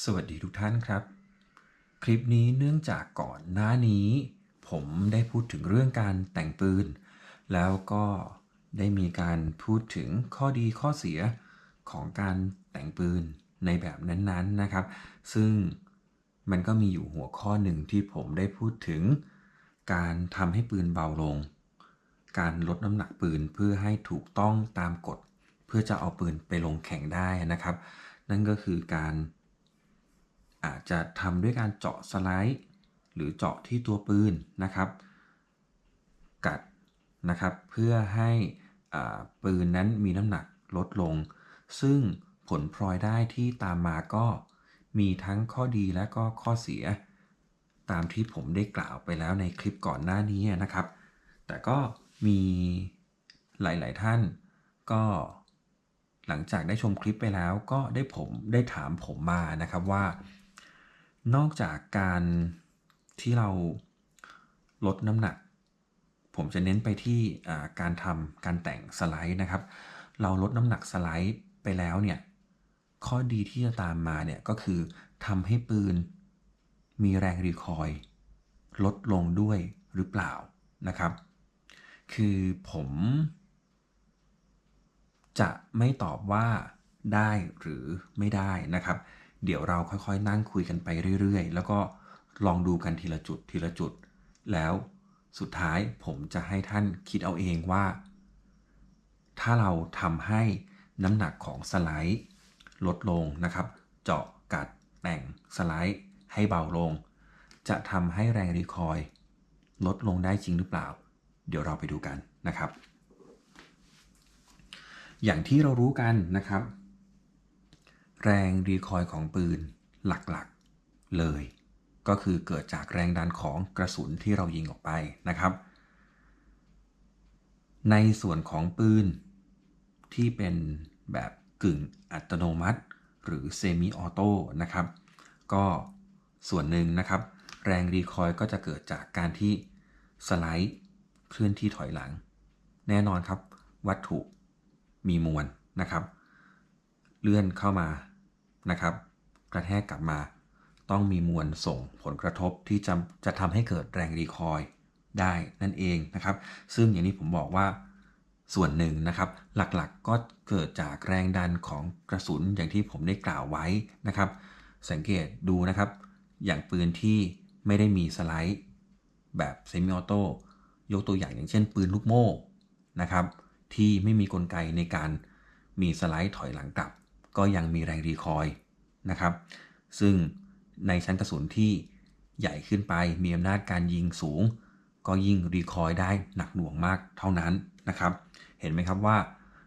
สวัสดีทุกท่านครับ คลิปนี้เนื่องจากก่อนหน้านี้ ผมได้พูดถึงเรื่องการแต่งปืน แล้วก็ได้มีการพูดถึงข้อดีข้อเสียของการแต่งปืนในแบบนั้นๆนะครับ ซึ่งมันก็มีอยู่หัวข้อหนึ่งที่ผมได้พูดถึง การทำให้ปืนเบาลง การลดน้ำหนักปืนเพื่อให้ถูกต้องตามกฎ เพื่อจะเอาปืนไปลงแข่งได้นะครับ นั่นก็คือการ อาจจะทำด้วยการเจาะสไลด์หรือเจาะที่ตัวปืนนะครับ กัดนะครับเพื่อให้ปืนนั้นมีน้ำหนักลดลง ซึ่งผลพลอยได้ที่ตามมาก็มีทั้งข้อดีและก็ข้อเสีย ตามที่ผมได้กล่าวไปแล้วในคลิปก่อนหน้านี้นะครับ แต่ก็มีหลาย ๆ ท่านก็หลังจากได้ชมคลิปไปแล้วก็ได้ผมได้ถามผมมานะครับว่า นอกจากการที่เราลดน้ำหนัก ผมจะเน้นไปที่การทำการแต่งสไลด์นะครับ เราลดน้ำหนักสไลด์ไปแล้วเนี่ย ข้อดีที่จะตามมาเนี่ยก็คือทำให้ปืนมีแรงรีคอยลดลงด้วยหรือเปล่านะครับ คือผม จะไม่ตอบว่าได้หรือไม่ได้นะครับ เดี๋ยวเราค่อยๆ นั่งคุยกันไปเรื่อยๆ แล้วก็ลองดูกันทีละจุดทีละจุด แล้วสุดท้ายผมจะให้ท่านคิดเอาเองว่า ถ้าเราทำให้น้ำหนักของสไลด์ลดลงนะครับ เจาะกัดแต่งสไลด์ให้เบาลง จะทำให้แรงรีคอยลดลงได้จริงหรือเปล่า เดี๋ยวเราไปดูกันนะครับ อย่างที่เรารู้กันนะครับ แรงรีคอยล์ของปืนหลักๆเลย ก็คือเกิดจากแรงดันของกระสุนที่เรายิงออกไปนะครับ ในส่วนของปืนที่เป็นแบบกึ่งอัตโนมัติ หรือเซมิออโต้นะครับ ก็ส่วนหนึ่งนะครับ แรงรีคอยล์ก็จะเกิดจากการที่สไลด์เคลื่อนที่ถอยหลัง แน่นอนครับ วัตถุมีมวลนะครับ เลื่อนเข้ามา นะครับ กระแทกกลับมา ต้องมีมวลส่งผลกระทบที่จะจะทำให้เกิดแรงรีคอยล์ได้นั่นเองนะครับ ซึ่งอย่างที่ผมบอกว่าส่วนหนึ่งนะครับ หลักๆก็เกิดจากแรงดันของกระสุนอย่างที่ผมได้กล่าวไว้นะครับ สังเกตดูนะครับ อย่างปืนที่ไม่ได้มีสไลด์ แบบเซมิออโต้ยกตัวอย่างอย่างเช่น ปืนลูกโม่นะครับ ที่ไม่มีกลไกในการมีสไลด์ถอยหลังกลับ ก็ยังมีแรงรีคอยล์นะครับ ซึ่งในชั้นกระสุนที่ใหญ่ขึ้นไปมีอำนาจการยิงสูง ก็ยิ่งรีคอยล์ได้หนักหน่วงมากเท่านั้นนะครับ เห็นไหมครับว่า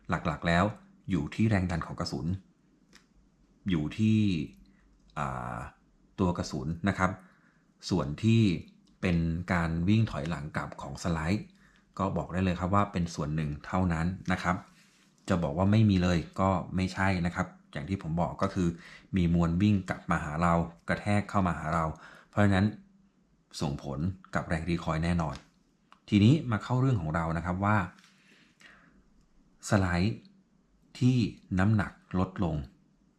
หลักๆแล้วอยู่ที่แรงดันของกระสุน อยู่ที่ตัวกระสุนนะครับ ส่วนที่เป็นการวิ่งถอยหลังกลับของสไลด์ ก็บอกได้เลยครับว่าเป็นส่วนหนึ่งเท่านั้นนะครับ จะบอกว่าไม่มีเลยก็ไม่ใช่นะครับ อย่างที่ผมบอกก็คือ มีมวลวิ่งกลับมาหาเรา กระแทกเข้ามาหาเรา เพราะฉะนั้นส่งผลกับแรงรีคอยล์แน่นอน ทีนี้มาเข้าเรื่องของเรานะครับว่า สไลด์ที่น้ำหนักลดลง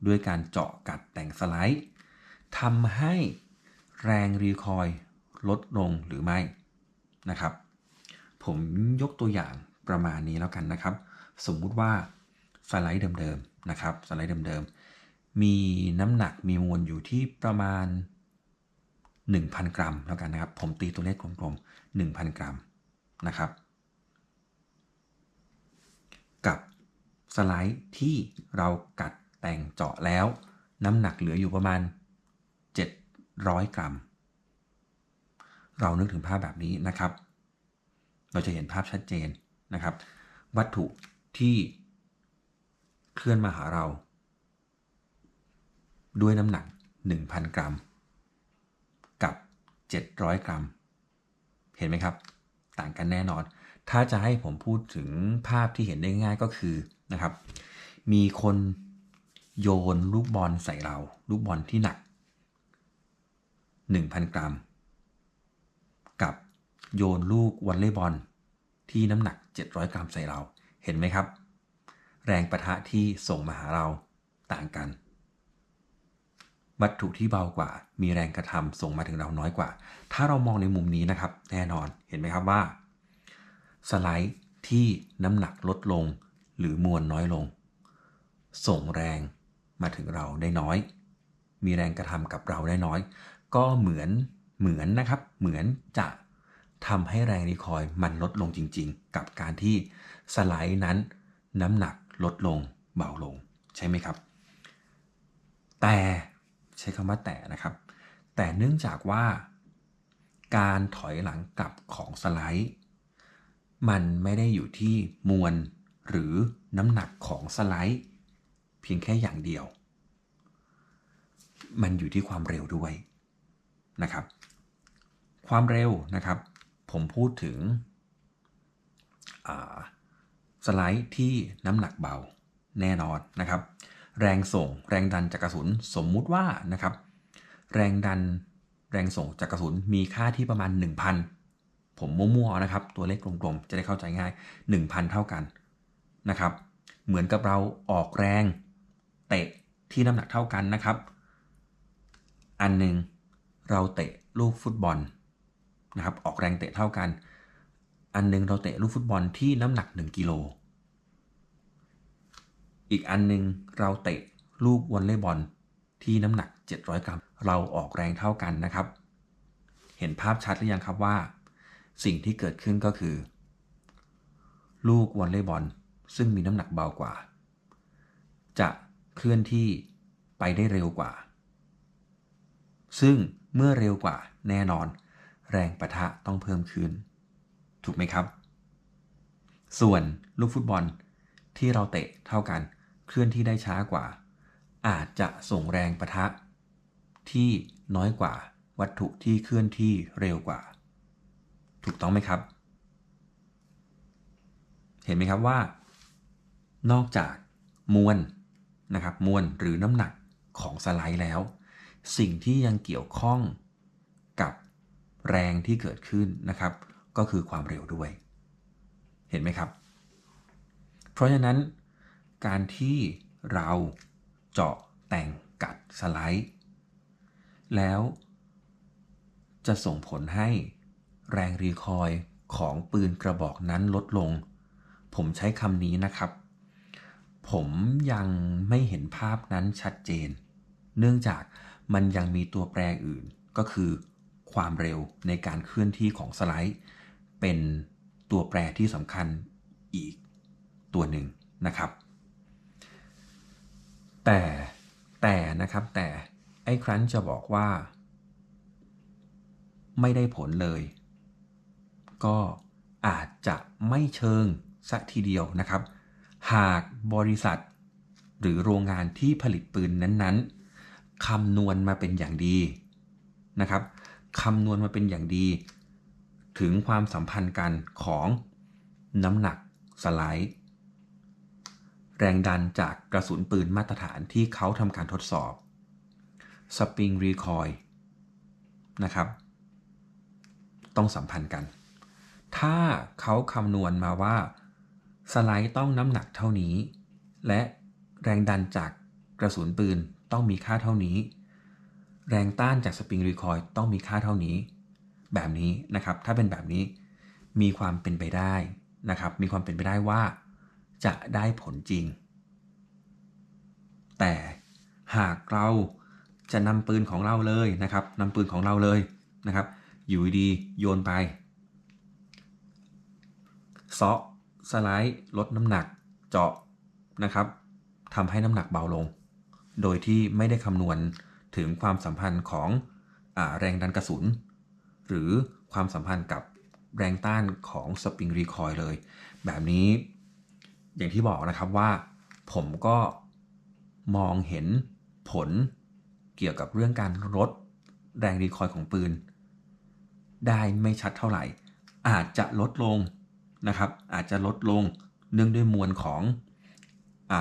ด้วยการเจาะกัดแต่งสไลด์ทำให้แรงรีคอยลดลงหรือไม่นะครับ ผมยกตัวอย่างประมาณนี้แล้วกันนะครับ สมมุติว่าสไลด์เดิมๆนะครับสไลด์เดิมๆมีน้ำหนักมีมวลอยู่ที่ประมาณ 1,000 กรัมแล้วกันนะครับ ผมตีตัวเลขกลมๆ1,000 กรัมนะครับ กับสไลด์ที่เรากัดแต่งเจาะแล้ว น้ำหนักเหลืออยู่ประมาณ 700 กรัม เรานึกถึงภาพแบบนี้นะครับ เราจะเห็นภาพชัดเจนนะครับ วัตถุ ที่เคลื่อนมาหาเรา ด้วยน้ำหนัก 1,000 กรัม กับ 700 กรัม เห็นไหมครับ ต่างกันแน่นอน ถ้าจะให้ผมพูดถึงภาพที่เห็นได้ง่ายก็คือนะครับ มีคนโยนลูกบอลใส่เรา ลูกบอลที่หนัก 1,000 กรัม กับโยนลูกวอลเลย์บอลที่น้ำหนัก 700 กรัมใส่เรา เห็นไหมครับ แรงประทะที่ส่งมาหาเราต่างกัน วัตถุที่เบากว่า มีแรงกระทำส่งมาถึงเราน้อยกว่า ถ้าเรามองในมุมนี้นะครับ แน่นอนเห็นไหมครับว่า สไลด์ที่น้ำหนักลดลงหรือมวลน้อยลง ส่งแรงมาถึงเราได้น้อย มีแรงกระทำกับเราได้น้อย ก็เหมือนเหมือนนะครับ เหมือนจะ ทำให้แรงรีคอยมันลดลงจริง ๆ กับการที่สไลด์นั้น น้ำหนักลดลงเบาลงใช่ไหมครับ แต่ใช้คำว่าแต่นะครับ แต่เนื่องจากว่า การถอยหลังกลับของสไลด์ มันไม่ได้อยู่ที่มวลหรือน้ำหนักของสไลด์ เพียงแค่อย่างเดียว มันอยู่ที่ความเร็วด้วยนะครับ ความเร็วนะครับ ผมพูดถึงสไลด์ที่น้ำหนักเบาแน่นอนนะครับ แรงส่งแรงดันจากกระสุนสมมุติว่านะครับ แรงดันแรงส่งจากกระสุนมีค่าที่ประมาณ 1,000 ผมมั่วๆนะครับ ตัวเลขกลมๆ จะได้เข้าใจง่าย 1,000 เท่ากันนะครับ เหมือนกับเราออกแรงเตะที่น้ำหนักเท่ากันนะครับ อันหนึ่งเราเตะลูกฟุตบอล นะครับออกแรงเตะเท่ากัน อันหนึงเราเตะลูกฟุตบอลที่น้ำหนัก 1 กิโล อีกอันหนึงเราเตะลูกวอลเลย์บอลที่น้ำหนัก 700 กรัม เราออกแรงเท่ากันนะครับ เห็นภาพชัดหรือยังครับว่า สิ่งที่เกิดขึ้นก็คือ ลูกวอลเลย์บอลซึ่งมีน้ำหนักเบากว่า จะเคลื่อนที่ไปได้เร็วกว่า ซึ่งเมื่อเร็วกว่าแน่นอน แรงประทะต้องเพิ่มขึ้น ถูกไหมครับ ส่วนลูกฟุตบอลที่เราเตะเท่ากันเคลื่อนที่ได้ช้ากว่า อาจจะส่งแรงประทะ ที่น้อยกว่าวัตถุที่เคลื่อนที่เร็วกว่า ถูกต้องไหมครับ เห็นไหมครับว่า นอกจากมวลนะครับมวลหรือน้ำหนักของสไลด์แล้ว สิ่งที่ยังเกี่ยวข้อง แรงที่เกิดขึ้นนะครับ ก็คือความเร็วด้วย เห็นไหมครับ เพราะฉะนั้น การที่เราเจาะแต่งกัดสไลด์ แล้วจะส่งผลให้แรงรีคอยล์ของปืนกระบอกนั้นลดลง ผมใช้คำนี้นะครับ ผมยังไม่เห็นภาพนั้นชัดเจน เนื่องจากมันยังมีตัวแปรอื่นก็คือ ความเร็วในการเคลื่อนที่ของสไลด์ เป็นตัวแปรที่สำคัญอีกตัวหนึ่งนะครับ แต่แต่นะครับแต่ไอ้ครั้นจะบอกว่า ไม่ได้ผลเลย ก็อาจจะไม่เชิงสักทีเดียวนะครับ หากบริษัท หรือโรงงานที่ผลิตปืนนั้นๆคำนวณมาเป็นอย่างดีนะครับ คำนวณมาเป็นอย่างดี ถึงความสัมพันธ์กันของน้ำหนักสไลด์ แรงดันจากกระสุนปืนมาตรฐานที่เขาทำการทดสอบสปริงรีคอยนะครับ ต้องสัมพันธ์กัน ถ้าเขาคำนวณมาว่าสไลด์ต้องน้ำหนักเท่านี้ และแรงดันจากกระสุนปืนต้องมีค่าเท่านี้ แรงต้านจากสปริงรีคอยต้องมีค่าเท่านี้ แบบนี้นะครับ ถ้าเป็นแบบนี้มีความเป็นไปได้นะครับ มีความเป็นไปได้ว่าจะได้ผลจริง แต่หากเราจะนำปืนของเราเลยนะครับนำปืนของเราเลยนะครับ อยู่ดีโยนไปซาะสไลด์ลดน้ำหนักเจาะนะครับทำให้น้ำหนักเบาลง โดยที่ไม่ได้คำนวณ ถึงความสัมพันธ์ของอแรงดันกระสุน หรือความสัมพันธ์กับแรงต้านของสปริงรีคอยเลย แบบนี้อย่างที่บอกนะครับว่า ผมก็มองเห็นผลเกี่ยวกับเรื่องการลดแรงรีคอยของปืน ได้ไม่ชัดเท่าไหร่ อาจจะลดลงนะครับ อาจจะลดลงเนื่องด้วยมวลของอ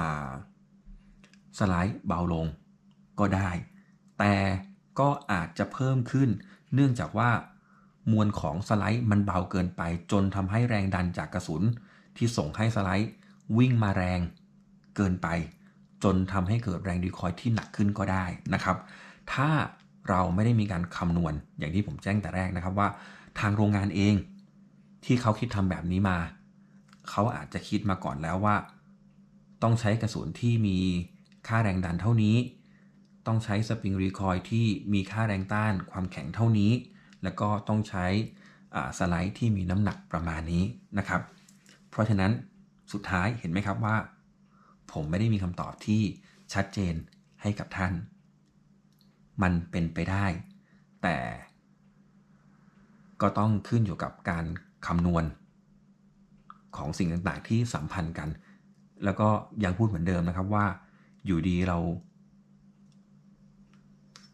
สไลด์เบาลงก็ได้ แต่ก็อาจจะเพิ่มขึ้น เนื่องจากว่ามวลของสไลด์มันเบาเกินไป จนทำให้แรงดันจากกระสุน ที่ส่งให้สไลด์วิ่งมาแรงเกินไป จนทำให้เกิดแรงรีคอยที่หนักขึ้นก็ได้นะครับ ถ้าเราไม่ได้มีการคำนวณอย่างที่ผมแจ้งแต่แรกนะครับว่า ทางโรงงานเอง ที่เขาคิดทำแบบนี้มา เขาอาจจะคิดมาก่อนแล้วว่า ต้องใช้กระสุนที่มีค่าแรงดันเท่านี้ ต้องใช้สปริงรีคอยที่มีค่าแรงต้านความแข็งเท่านี้ แล้วก็ต้องใช้สไลด์ที่มีน้ำหนักประมาณนี้นะครับ เพราะฉะนั้นสุดท้ายเห็นไหมครับว่า ผมไม่ได้มีคำตอบที่ชัดเจนให้กับท่าน มันเป็นไปได้ แต่ก็ต้องขึ้นอยู่กับการคำนวณ ของสิ่งต่างๆที่สัมพันธ์กัน แล้วก็ยังพูดเหมือนเดิมนะครับว่า อยู่ดีเรา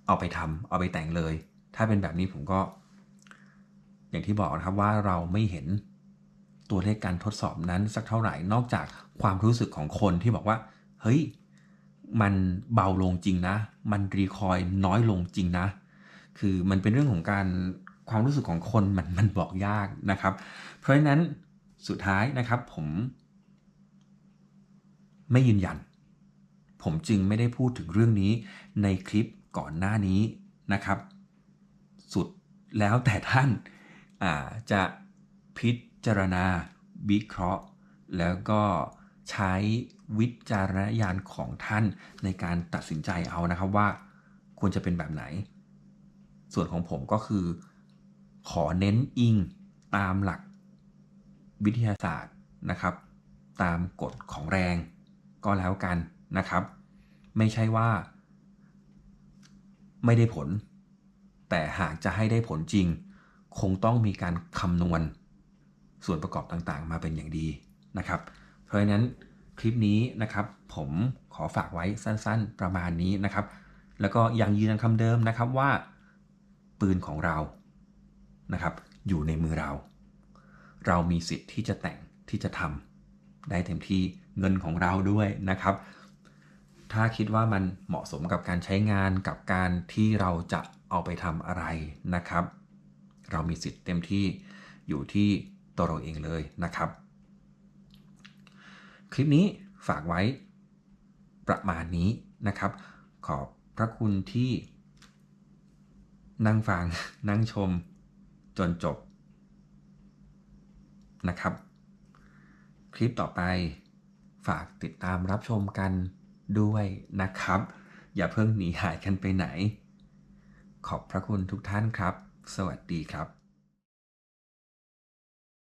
เอาไปทำเอาไปแต่งเลย ถ้าเป็นแบบนี้ผมก็ อย่างที่บอกนะครับว่าเราไม่เห็นตัวเลขการทดสอบนั้นสักเท่าไหร่นอกจากความรู้สึกของคนที่บอกว่า เฮ้ย มันเบาลงจริงนะ มันรีคอยน้อยลงจริงนะ คือมันเป็นเรื่องของการความรู้สึกของคนมันมันบอกยากนะครับ เพราะฉะนั้นสุดท้ายนะครับผม ไม่ยืนยัน ผมจึงไม่ได้พูดถึงเรื่องนี้ในคลิป ก่อนหน้านี้นะครับ สุดแล้วแต่ท่านอาจะพิจารณาวิเคราะห์ แล้วก็ใช้วิจารณญาณของท่านในการตัดสินใจเอานะครับว่าควรจะเป็นแบบไหน ส่วนของผมก็คือ ขอเน้นอิงตามหลักวิทยาศาสตร์นะครับ ตามกฎของแรงก็แล้วกันนะครับ ไม่ใช่ว่า ไม่ได้ผล แต่หากจะให้ได้ผลจริง คงต้องมีการคำนวณ ส่วนประกอบต่างๆ มาเป็นอย่างดีนะครับ เพราะฉะนั้นคลิปนี้นะครับ ผมขอฝากไว้สั้นๆ ประมาณนี้นะครับ แล้วก็ยังยืนยันคำเดิมนะครับว่า ปืนของเรานะครับ อยู่ในมือเรา เรามีสิทธิ์ที่จะแต่งที่จะทำได้เต็มที่เงินของเราด้วยนะครับ ถ้าคิดว่ามันเหมาะสมกับการใช้งานกับการที่เราจะเอาไปทำอะไรนะครับ เรามีสิทธิ์เต็มที่อยู่ที่ตัวเราเองเลยนะครับ คลิปนี้ฝากไว้ประมาณนี้นะครับ ขอบพระคุณที่นั่งฟังนั่งชมจนจบนะครับ คลิปต่อไปฝากติดตามรับชมกัน ด้วยนะครับ อย่าเพิ่งหนีหายกันไปไหน ขอบพระคุณทุกท่านครับ สวัสดีครับ